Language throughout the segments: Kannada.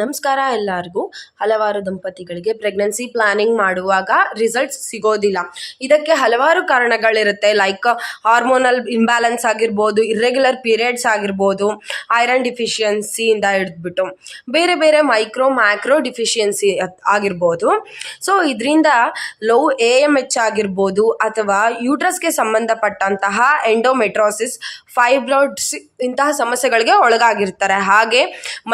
ನಮಸ್ಕಾರ ಎಲ್ಲರಿಗೂ. ಹಲವಾರು ದಂಪತಿಗಳಿಗೆ ಪ್ರೆಗ್ನೆನ್ಸಿ ಪ್ಲಾನಿಂಗ್ ಮಾಡುವಾಗ ರಿಸಲ್ಟ್ಸ್ ಸಿಗೋದಿಲ್ಲ. ಇದಕ್ಕೆ ಹಲವಾರು ಕಾರಣಗಳಿರುತ್ತೆ. ಲೈಕ್ ಹಾರ್ಮೋನಲ್ ಇಂಬ್ಯಾಲೆನ್ಸ್ ಆಗಿರ್ಬೋದು ಇರ್ರೆಗ್ಯುಲರ್ ಪೀರಿಯಡ್ಸ್ ಆಗಿರ್ಬೋದು ಐರನ್ ಡಿಫಿಷಿಯನ್ಸಿಯಿಂದ ಹಿಡಿದ್ಬಿಟ್ಟು. ಬೇರೆ ಬೇರೆ ಮೈಕ್ರೋ ಮ್ಯಾಕ್ರೋ ಡಿಫಿಷಿಯನ್ಸಿ ಆಗಿರ್ಬೋದು. ಸೊ ಇದರಿಂದ ಲೋ ಎ ಎಂ ಎಚ್ ಆಗಿರ್ಬೋದು ಅಥವಾ ಯೂಟ್ರಸ್ಗೆ ಸಂಬಂಧಪಟ್ಟಂತಹ ಎಂಡೋಮೆಟ್ರೋಸಿಸ್ ಫೈಬ್ರಾಯ್ಡ್ಸ್ ಇಂತಹ ಸಮಸ್ಯೆಗಳಿಗೆ ಒಳಗಾಗಿರ್ತಾರೆ. ಹಾಗೆ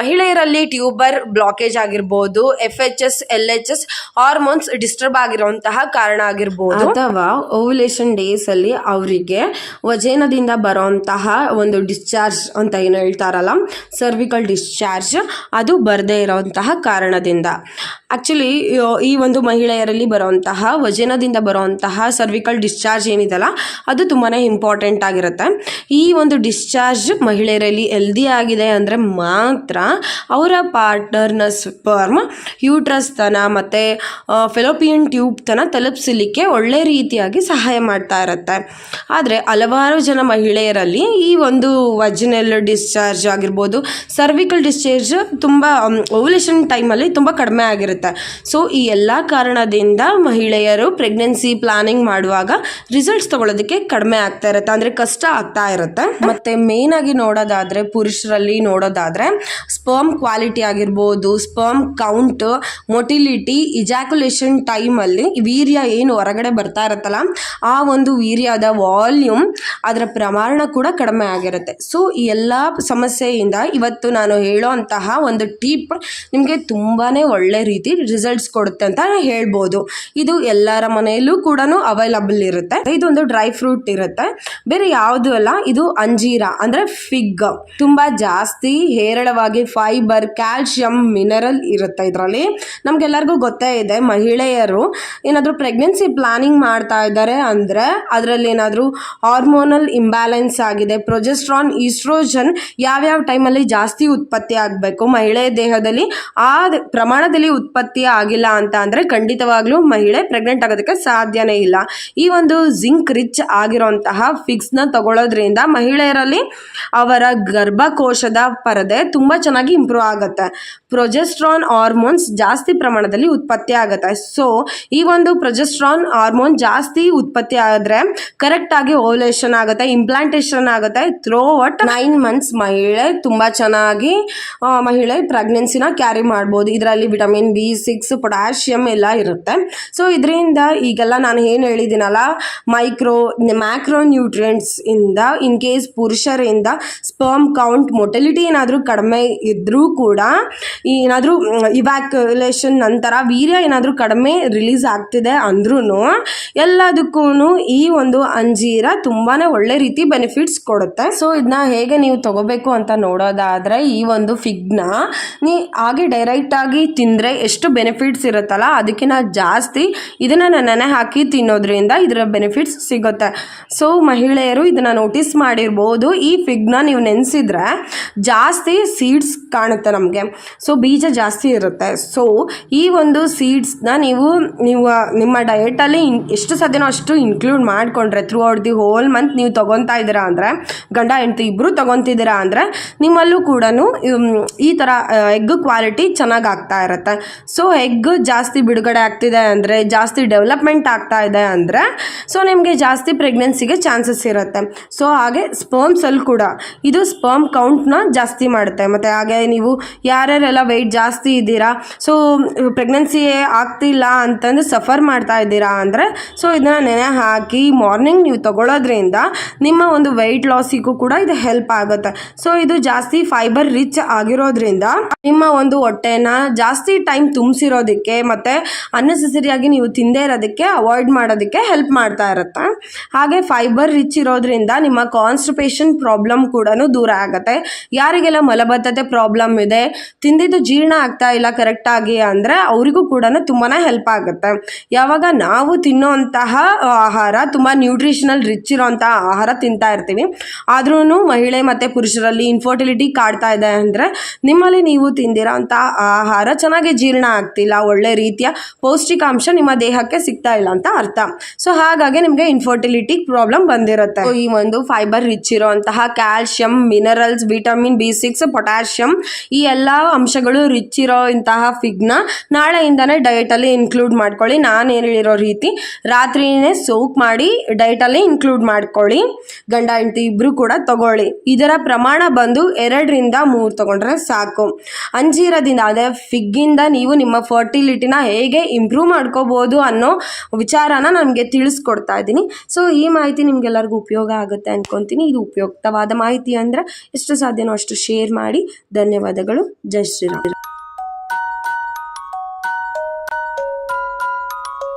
ಮಹಿಳೆಯರಲ್ಲಿ ಟ್ಯೂಬರ್ ಬ್ಲಾಕೇಜ್ ಆಗಿರ್ಬೋದು F H S L H S hormones disturb ಆಗಿರುವಂತಹ ಕಾರಣ ಆಗಿರ್ಬೋದು. ಅಥವಾ ಓವ್ಯುಲೇಷನ್ ಡೇಸ್ ಅಲ್ಲಿ ಅವರಿಗೆ ವಜೇನದಿಂದ ಬರುವಂತಹ ಒಂದು ಡಿಸ್ಚಾರ್ಜ್ ಅಂತ ಏನು ಹೇಳ್ತಾರಲ್ಲ ಸರ್ವಿಕಲ್ ಡಿಸ್ಚಾರ್ಜ್ ಅದು ಬರದೇ ಇರುವಂತಹ ಕಾರಣದಿಂದ. ಆಕ್ಚುಲಿ ಈ ಒಂದು ಮಹಿಳೆಯರಲ್ಲಿ ಬರುವಂತಹ, ವಜನದಿಂದ ಬರುವಂತಹ ಸರ್ವಿಕಲ್ ಡಿಸ್ಚಾರ್ಜ್ ಏನಿದೆಲ್ಲ ಅದು ತುಂಬಾ ಇಂಪಾರ್ಟೆಂಟ್ ಆಗಿರುತ್ತೆ. ಈ ಒಂದು ಡಿಸ್ಚಾರ್ಜ್ ಮಹಿಳೆಯರಲ್ಲಿ ಹೆಲ್ದಿ ಆಗಿದೆ ಅಂದರೆ ಮಾತ್ರ ಅವರ ಪಾರ್ಟ್ನರ್ನ ಸ್ಪರ್ಮ್ ಯೂಟ್ರಸ್ ತನ ಮತ್ತು ಫೆಲೋಪಿಯನ್ ಟ್ಯೂಬ್ ತನ ತಲುಪಿಸಲಿಕ್ಕೆ ಒಳ್ಳೆ ರೀತಿಯಾಗಿ ಸಹಾಯ ಮಾಡ್ತಾ ಇರುತ್ತೆ. ಆದರೆ ಹಲವಾರು ಜನ ಮಹಿಳೆಯರಲ್ಲಿ ಈ ಒಂದು ವಜನಲ್ ಡಿಸ್ಚಾರ್ಜ್ ಆಗಿರ್ಬೋದು ಸರ್ವಿಕಲ್ ಡಿಸ್ಚಾರ್ಜ್ ತುಂಬ ಓವ್ಯುಲೇಷನ್ ಟೈಮಲ್ಲಿ ತುಂಬ ಕಡಿಮೆ ಆಗಿರುತ್ತೆ. ಸೊ ಈ ಎಲ್ಲ ಕಾರಣದಿಂದ ಮಹಿಳೆಯರು ಪ್ರೆಗ್ನೆನ್ಸಿ ಪ್ಲಾನಿಂಗ್ ಮಾಡುವಾಗ ರಿಸಲ್ಟ್ಸ್ ತಗೊಳ್ಳೋದಕ್ಕೆ ಕಡಿಮೆ ಆಗ್ತಾ ಇರುತ್ತೆ. ಅಂದರೆ ಕಷ್ಟ ಆಗ್ತಾ ಇರುತ್ತೆ. ಮತ್ತು ಮೇನ್ ಆಗಿ ನೋಡೋದಾದರೆ ಪುರುಷರಲ್ಲಿ ನೋಡೋದಾದರೆ ಸ್ಪರ್ಮ್ ಕ್ವಾಲಿಟಿ ಆಗಿರ್ಬೋದು ಸ್ಪರ್ಮ್ ಕೌಂಟ್ ಮೊಟಿಲಿಟಿ ಇಜಾಕ್ಯುಲೇಷನ್ ಟೈಮಲ್ಲಿ ವೀರ್ಯ ಏನು ಹೊರಗಡೆ ಬರ್ತಾ ಇರುತ್ತಲ್ಲ, ಆ ಒಂದು ವೀರ್ಯದ ವಾಲ್ಯೂಮ್ ಅದರ ಪ್ರಮಾಣ ಕೂಡ ಕಡಿಮೆ ಆಗಿರುತ್ತೆ. ಸೊ ಈ ಎಲ್ಲ ಸಮಸ್ಯೆಯಿಂದ ಇವತ್ತು ನಾನು ಹೇಳೋ ಅಂತಹ ಒಂದು ಟಿಪ್ ನಿಮಗೆ ತುಂಬಾ ಒಳ್ಳೆ ರೀತಿ ರಿಸಲ್ಟ್ಸ್ ಕೊಡುತ್ತೆ ಅಂತ ಹೇಳ್ಬೋದು. ಇದು ಎಲ್ಲರ ಮನೆಯಲ್ಲೂ ಕೂಡ ಅವೈಲಬಲ್ ಇರುತ್ತೆ. ಇದೊಂದು ಡ್ರೈ ಫ್ರೂಟ್ ಇರುತ್ತೆ. ಬೇರೆ ಯಾವುದು ಅಲ್ಲ, ಇದು ಅಂಜೀರ, ಅಂದ್ರೆ ಫಿಗ್ ತುಂಬಾ ಜಾಸ್ತಿ ಹೇರಳವಾಗಿ ಫೈಬರ್ ಕ್ಯಾಲ್ಶಿಯಂ ಮಿನರಲ್ ಇರುತ್ತೆ ಇದರಲ್ಲಿ. ನಮ್ಗೆಲ್ಲರಿಗೂ ಗೊತ್ತೇ ಇದೆ, ಮಹಿಳೆಯರು ಏನಾದರೂ ಪ್ರೆಗ್ನೆನ್ಸಿ ಪ್ಲಾನಿಂಗ್ ಮಾಡ್ತಾ ಇದ್ದಾರೆ ಅಂದರೆ ಅದರಲ್ಲಿ ಏನಾದರೂ ಹಾರ್ಮೋನಲ್ ಇಂಬ್ಯಾಲೆನ್ಸ್ ಆಗಿದೆ ಪ್ರೊಜೆಸ್ಟ್ರಾನ್ ಈಸ್ಟ್ರೋಜನ್ ಯಾವ್ಯಾವ ಟೈಮಲ್ಲಿ ಜಾಸ್ತಿ ಉತ್ಪತ್ತಿ ಆಗಬೇಕು ಮಹಿಳೆಯ ದೇಹದಲ್ಲಿ ಆ ಪ್ರಮಾಣದಲ್ಲಿ ಉತ್ಪತ್ತಿ ಆಗಿಲ್ಲ ಅಂತ ಅಂದ್ರೆ ಖಂಡಿತವಾಗ್ಲೂ ಮಹಿಳೆ ಪ್ರೆಗ್ನೆಂಟ್ ಆಗೋದಕ್ಕೆ ಸಾಧ್ಯನೇ ಇಲ್ಲ. ಈ ಒಂದು ಜಿಂಕ್ ರಿಚ್ ಆಗಿರುವಂತಹ ನ ತಗೊಳ್ಳೋದ್ರಿಂದ ಮಹಿಳೆಯರಲ್ಲಿ ಅವರ ಗರ್ಭಕೋಶದ ಪರದೆ ತುಂಬಾ ಚೆನ್ನಾಗಿ ಇಂಪ್ರೂವ್ ಆಗುತ್ತೆ. ಪ್ರೊಜೆಸ್ಟ್ರಾನ್ ಹಾರ್ಮೋನ್ಸ್ ಜಾಸ್ತಿ ಪ್ರಮಾಣದಲ್ಲಿ ಉತ್ಪತ್ತಿ ಆಗುತ್ತೆ. ಸೊ ಈ ಒಂದು ಪ್ರೊಜೆಸ್ಟ್ರಾನ್ ಹಾರ್ಮೋನ್ ಜಾಸ್ತಿ ಉತ್ಪತ್ತಿ ಆದರೆ ಕರೆಕ್ಟಾಗಿ ಓವಲೇಷನ್ ಆಗುತ್ತೆ ಇಂಪ್ಲಾಂಟೇಷನ್ ಆಗುತ್ತೆ. ಥ್ರೋ ಅಟ್ ನೈನ್ ಮಂತ್ಸ್ ಮಹಿಳೆ ತುಂಬಾ ಚೆನ್ನಾಗಿ ಮಹಿಳೆ ಪ್ರೆಗ್ನೆನ್ಸಿನ ಕ್ಯಾರಿ ಮಾಡಬಹುದು ಇದರಲ್ಲಿ ವಿಟಮಿನ್ ಬಿ ಸಿಕ್ಸ್ ಪೊಟ್ಯಾಷಿಯಮ್ ಎಲ್ಲ ಇರುತ್ತೆ. ಸೊ ಇದರಿಂದ ಈಗೆಲ್ಲ ನಾನು ಏನು ಹೇಳಿದ್ದೀನಲ್ಲ ಮೈಕ್ರೋ ಮ್ಯಾಕ್ರೋ ನ್ಯೂಟ್ರಿಯೆಂಟ್ಸ್ ಇಂದ ಇನ್ ಕೇಸ್ ಪುರುಷರಿಂದ ಸ್ಪರ್ಮ್ ಕೌಂಟ್ ಮೊಟೆಲಿಟಿ ಏನಾದರೂ ಕಡಿಮೆ ಇದ್ದರೂ ಕೂಡ, ಏನಾದರೂ ಇವ್ಯಾಕ್ಯುಲೇಷನ್ ನಂತರ ವೀರ್ಯ ಏನಾದರೂ ಕಡಿಮೆ ರಿಲೀಸ್ ಆಗ್ತಿದೆ ಅಂದ್ರೂ ಎಲ್ಲದಕ್ಕೂ ಈ ಒಂದು ಅಂಜೀರ ತುಂಬಾ ಒಳ್ಳೆ ರೀತಿ ಬೆನಿಫಿಟ್ಸ್ ಕೊಡುತ್ತೆ. ಸೊ ಇದನ್ನ ಹೇಗೆ ನೀವು ತಗೋಬೇಕು ಅಂತ ನೋಡೋದಾದರೆ, ಈ ಒಂದು ಫಿಗ್ನ ನೀ ಹಾಗೆ ಡೈರೆಕ್ಟಾಗಿ ತಿಂದರೆ ಎಷ್ಟು ಬೆನಿಫಿಟ್ಸ್ ಇರುತ್ತಲ್ಲ ಅದಕ್ಕಿಂತ ಜಾಸ್ತಿ ಇದನ್ನು ನೆನೆ ಹಾಕಿ ತಿನ್ನೋದ್ರಿಂದ ಇದರ ಬೆನಿಫಿಟ್ಸ್ ಸಿಗುತ್ತೆ. ಸೊ ಮಹಿಳೆಯರು ಇದನ್ನು ನೋಟಿಸ್ ಮಾಡಿರ್ಬೋದು. ಈ ಫಿಗ್ನ ನೀವು ನೆನೆಸಿದ್ರೆ ಜಾಸ್ತಿ ಸೀಡ್ಸ್ ಕಾಣುತ್ತೆ ನಮಗೆ. ಸೊ ಬೀಜ ಜಾಸ್ತಿ ಇರುತ್ತೆ. ಸೊ ಈ ಒಂದು ಸೀಡ್ಸ್ನ ನೀವು ನೀವು, ನಿಮ್ಮ ಡಯೆಟಲ್ಲಿ ಎಷ್ಟು ಸದ್ಯನೋ ಅಷ್ಟು ಇನ್ಕ್ಲೂಡ್ ಮಾಡಿಕೊಂಡ್ರೆ throughout the whole month ನೀವು ತೊಗೊತಾ ಇದ್ದೀರಾ ಅಂದರೆ, ಗಂಡ, ಹೆಂಡತಿ ಇಬ್ಬರು ತೊಗೊತಿದ್ದೀರಾ ಅಂದರೆ, ನಿಮ್ಮಲ್ಲೂ ಕೂಡ ಈ ಥರ ಎಗ್ ಕ್ವಾಲಿಟಿ ಚೆನ್ನಾಗಿ ಆಗ್ತಾ ಇರುತ್ತೆ. ಸೊ ಎಗ್ ಜಾಸ್ತಿ ಬಿಡುಗಡೆ ಆಗ್ತಿದೆ ಅಂದರೆ, ಜಾಸ್ತಿ ಡೆವಲಪ್ಮೆಂಟ್ ಆಗ್ತಾ ಇದೆ ಅಂದರೆ ಸೊ ನಿಮಗೆ ಜಾಸ್ತಿ ಪ್ರೆಗ್ನೆನ್ಸಿಗೆ ಚಾನ್ಸಸ್ ಇರುತ್ತೆ. ಸೊ ಹಾಗೆ ಸ್ಪರ್ಮ್ಸಲ್ಲಿ ಕೂಡ ಇದು ಸ್ಪರ್ಮ್ ಕೌಂಟ್ನ ಜಾಸ್ತಿ ಮಾಡುತ್ತೆ. ಮತ್ತು ಹಾಗೆ ನೀವು ಯಾರ್ಯಾರೆಲ್ಲ ವೆಯ್ಟ್ ಜಾಸ್ತಿ ಇದ್ದೀರಾ ಸೊ ಪ್ರೆಗ್ನೆನ್ಸಿ ಆಗ್ತಿಲ್ಲ ಅಂತಂದು ಸಫರ್ ಮಾಡ್ತಾ ಇದ್ದೀರಾ ಅಂದರೆ ಸೊ ಇದನ್ನ ನೆನೆ ಹಾಕಿ ಮಾರ್ನಿಂಗ್ ನೀವು ತಗೊಳ್ಳೋದ್ರಿಂದ ನಿಮ್ಮ ಒಂದು ವೆಯ್ಟ್ ಲಾಸಿಗೂ ಕೂಡ ಇದು ಹೆಲ್ಪ್ ಆಗುತ್ತೆ. ಸೊ ಇದು ಜಾಸ್ತಿ ಫೈಬರ್ ರಿಚ್ ಆಗಿರೋದ್ರಿಂದ ನಿಮ್ಮ ಒಂದು ಹೊಟ್ಟೆನ ಜಾಸ್ತಿ ಟೈಮ್ ತುಂಬಿಸಿರೋದಕ್ಕೆ ಮತ್ತು ಅನ್ನೆಸೆಸರಿಯಾಗಿ ನೀವು ತಿಂದೇ ಇರೋದಕ್ಕೆ ಅವಾಯ್ಡ್ ಮಾಡೋದಕ್ಕೆ ಹೆಲ್ಪ್ ಮಾಡ್ತಾ ಇರುತ್ತೆ. ಹಾಗೆ ಫೈಬರ್ ರಿಚ್ ಇರೋದ್ರಿಂದ ನಿಮ್ಮ ಕಾನ್ಸ್ಟಿಪೇಷನ್ ಪ್ರಾಬ್ಲಮ್ ಕೂಡ ದೂರ ಆಗುತ್ತೆ. ಯಾರಿಗೆಲ್ಲ ಮಲಬದ್ಧತೆ ಪ್ರಾಬ್ಲಮ್ ಇದೆ, ತಿಂದಿದ್ದು ಜೀರ್ಣ ಆಗ್ತಾ ಇಲ್ಲ ಕರೆಕ್ಟಾಗಿ ಅಂದರೆ ಅವರಿಗೂ ಕೂಡ ತುಂಬಾ ಹೆಲ್ಪ್ ಆಗುತ್ತೆ. ಯಾವಾಗ ನಾವು ತಿನ್ನೋಂತಹ ಆಹಾರ, ತುಂಬ ನ್ಯೂಟ್ರಿಷನಲ್ ರಿಚ್ ಇರೋಂತಹ ಆಹಾರ ತಿಂತಾ ಇರ್ತೀವಿ ಆದ್ರೂ ಮಹಿಳೆ ಮತ್ತು ಪುರುಷರಲ್ಲಿ ಇನ್ಫರ್ಟಿಲಿಟಿ ಕಾಡ್ತಾ ಇದೆ ಅಂದರೆ ನಿಮ್ಮಲ್ಲಿ ನೀವು ತಿಂದಿರೋ ಆಹಾರ ಚೆನ್ನಾಗಿ ಜೀರ್ಣ ಜೀರ್ಣ ಆಗ್ತಿಲ್ಲ, ಒಳ್ಳೆ ರೀತಿಯ ಪೌಷ್ಟಿಕಾಂಶ ನಿಮ್ಮ ದೇಹಕ್ಕೆ ಸಿಗ್ತಾ ಇಲ್ಲ ಅಂತ ಅರ್ಥ. ಸೊ ಹಾಗಾಗಿ ನಿಮಗೆ ಇನ್ಫರ್ಟಿಲಿಟಿ ಪ್ರಾಬ್ಲಮ್ ಬಂದಿರುತ್ತೆ. ಈ ಒಂದು ಫೈಬರ್ ರಿಚ್ ಇರುವಂತಹ calcium minerals vitamin B six potassium ಈ ಎಲ್ಲ ಅಂಶಗಳು ರಿಚ್ ಇರೋ ಇಂತಹ ಫಿಗ್ನ ಡಯಟ್ ಅಲ್ಲಿ ಇನ್ಕ್ಲೂಡ್ ಮಾಡ್ಕೊಳ್ಳಿ. ನಾನು ಹೇಳಿರೋ ರೀತಿ ರಾತ್ರಿನೇ ಸೋಕ್ ಮಾಡಿ ಡಯಟ್ ಅಲ್ಲಿ ಇನ್ಕ್ಲೂಡ್ ಮಾಡ್ಕೊಳ್ಳಿ. ಗಂಡ, ಹೆಂಡತಿ ಇಬ್ರು ಕೂಡ ತಗೊಳ್ಳಿ. ಇದರ ಪ್ರಮಾಣ ಬಂದು ಎರಡರಿಂದ ಮೂರು ತಗೊಂಡ್ರೆ ಸಾಕು. ಅಂಜೀರದಿಂದ, ಅದೇ ಫಿಗ್ಗಿಂದ ನೀವು ನಿಮ್ಮ ಫರ್ಟಿಲಿಟಿನ ಹೇಗೆ ಇಂಪ್ರೂವ್ ಮಾಡ್ಕೋಬೋದು ಅನ್ನೋ ವಿಚಾರನ ನನಗೆ ತಿಳಿಸ್ಕೊಡ್ತಾ ಇದ್ದೀನಿ. ಸೊ ಈ ಮಾಹಿತಿ ನಿಮಗೆಲ್ಲರಿಗೂ ಉಪಯೋಗ ಆಗುತ್ತೆ ಅನ್ಕೊತೀನಿ. ಇದು ಉಪಯುಕ್ತವಾದ ಮಾಹಿತಿ ಅಂದರೆ ಎಷ್ಟು ಸಾಧ್ಯನೋ ಅಷ್ಟು ಶೇರ್ ಮಾಡಿ. ಧನ್ಯವಾದಗಳು. ಜೈ ಶ್ರೀರಾಮ್.